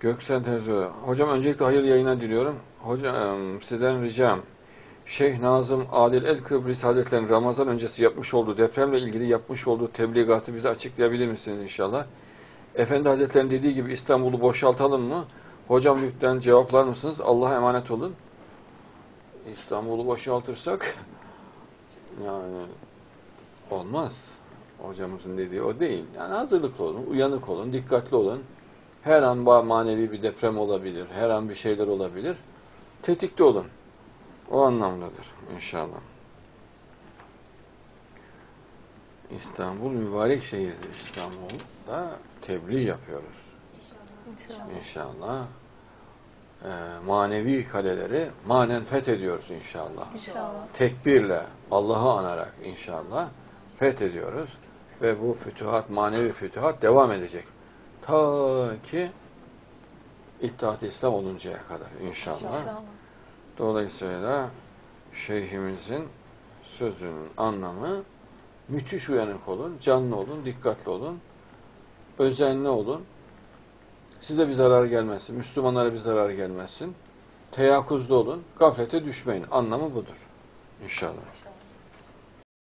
Göksen Tezo. Hocam öncelikle hayırlı yayına diliyorum. Hocam sizden ricam Şeyh Nazım Adil El Kıbrıs Hazretleri'nin Ramazan öncesi yapmış olduğu depremle ilgili yapmış olduğu tebligatı bize açıklayabilir misiniz inşallah? Efendi Hazretleri'nin dediği gibi İstanbul'u boşaltalım mı? Hocam lütfen cevaplar mısınız? Allah'a emanet olun. İstanbul'u boşaltırsak yani olmaz. Hocamızın dediği o değil. Yani hazırlıklı olun, uyanık olun, dikkatli olun. Her an manevi bir deprem olabilir, her an bir şeyler olabilir. Tetikte olun. O anlamdadır inşallah. İstanbul mübarek şehirdir. İstanbul'da tebliğ yapıyoruz. İnşallah. İnşallah. Ee, manevi kaleleri manen fethediyoruz inşallah. İnşallah. Tekbirle, Allah'ı anarak inşallah fethediyoruz. Ve bu fütühat, manevi fütühat devam edecek. Ta ki İttihat İslam oluncaya kadar inşallah. İnşallah. Dolayısıyla şeyhimizin sözünün anlamı müthiş uyanık olun, canlı olun, dikkatli olun, özenli olun. Size bir zarar gelmesin, Müslümanlara bir zarar gelmesin. Teyakkuzda olun, gaflete düşmeyin. Anlamı budur. İnşallah. İnşallah.